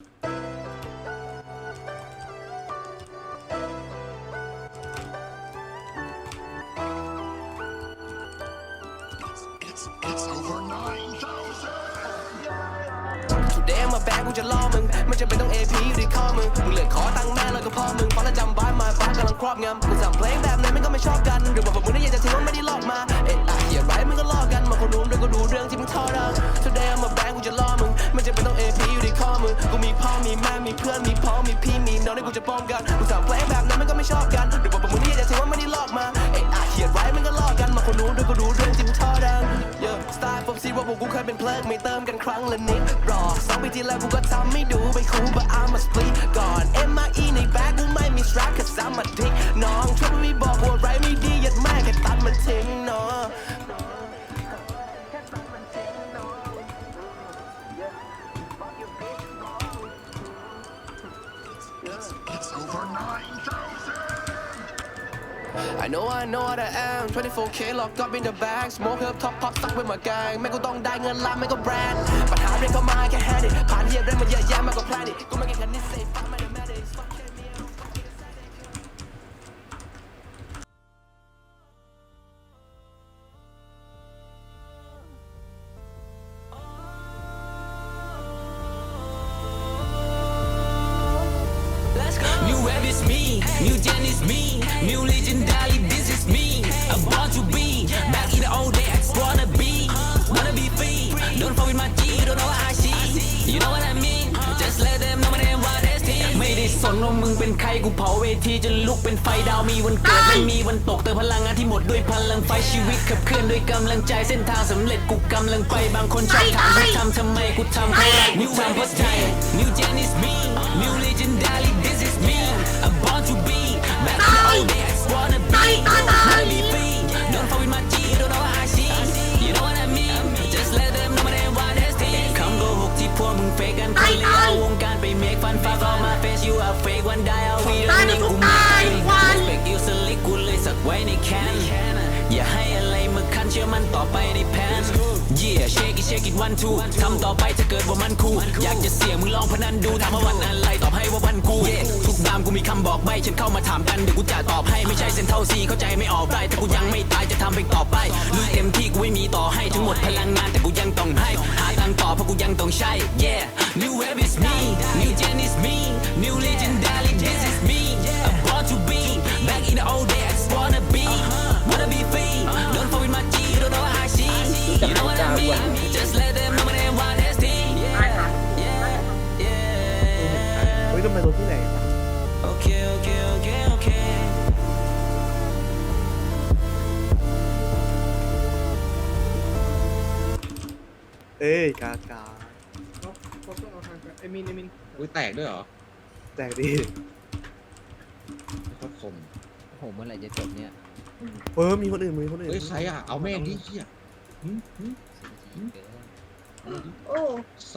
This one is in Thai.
เดมมาแบกกูจะล่อมึง มันจะเป็นต้อง AP อยู่ที่ข้อมึง มึงเลยขอตังแม่แล้วก็พ่อมึงฟังแล้วจำบ้านมาบ้ากำลังครอบงำมึงสั่งเพลงแบบไหนมันก็ไม่ชอบกันหรือว่าพวกมึงได้อยากจะทิ้งว่าไม่ได้ลอกมา เอ๊ะอะเขียนไว้มึงก็ลอกกันมาคนนู้นด้วยก็ดูเรื่องที่มึงทอดัง Today ูมีพ่อมีแม่มีเพื่อนมีพ่อมีพี่มีน้องที่กูจะป้องกันกูสั่งเพลงแบบนั้นมันก็ไม่ชอบกันหรือว่าพวกมึงได้อยากจะถือว่าไม่ได้ลอกมาเอ๊ะอาเขียนไว้มันก็ลอกกันมาคนนู้นด้วยก็รู้เรื่องที่มึงทอดังเยอะสไตล์ผมซีว่าพวกกูเคยเป็นเพลิงไม่เติมกันครั้งละนิดรอสองปีที่แล้วกูก็ทำไม่ดูไม่คูล but I'm a split I know I know what I am 24k locked up in the bag smoke up top pop stuck with my gang ไม่กูต้องได้เงินล้านไม่ก็แบรนด์ปัญหาเรียกเข้ามาแค่แฮดดิผ่านเรียบเรื่องมันเยอะแยะมากกว่าแพลนดิกูไม่เก่งกันนิสัยฟังไม่ได้แม่ดิ New wave is me, new gen is me, new legendary this is me. I'm born to be back in the old days. Wanna be, wanna be free. Don't fall with my G, don't know what I see. You know what I mean? Just let them know my name, what is it? ไม่ได้สนว่ามึงเป็นใครกูเผาเวทีจนลุกเป็นไฟดาวมีวันเกิดไม่มีวันตกเติมพลังงานที่หมดด้วยพลังไฟชีวิตขับเคลื่อนด้วยกำลังใจเส้นทางสำเร็จกูกำลังไปบางคนชอบถามกูทำทำไมกูทำเพราะรักกูทำเพราะใจ face you are fake one day I'll be the name กูไม่ respect you สลิกกูเลยสักไวในแคนอย่าให้อะไรมาคันเชื่อมันต่อไปในแผน Yeah shake it shake it one two ทำต่อไปถ้าเกิดว่ามันคูลอยากจะเสี่ยงมึงลองพนันดูถามว่าวันอะไรตอบให้ว่าวันกู Yeah ทุกดามกูมีคำบอกใบฉันเข้ามาถามกันเดี๋ยวกูจะตอบให้ไม่ใช่เซนเท่าซีเข้าใจไม่ออกได้แต่กูยังไม่ตายจะทำเพลงต่อไปลุยเต็มที่กูไม่มีต่อให้ทั้งหมดพลังงานแต่กูยังต้องให้หาตังต่อเพราะกูยังต้องใช้ Yeah เอ้ยกากาเขาเขาต้องเอาทางไอมินไอมินอุ้ยแตกด้วยเหรอแตกดีโคตรคมโอ้โหเมื่อไหร่จะจบเนี่ยเออมีคนอื่นมีคนอื่นเฮ้ยใครอะ เอาแม่งดิเฮียหึหึโอ้ซะ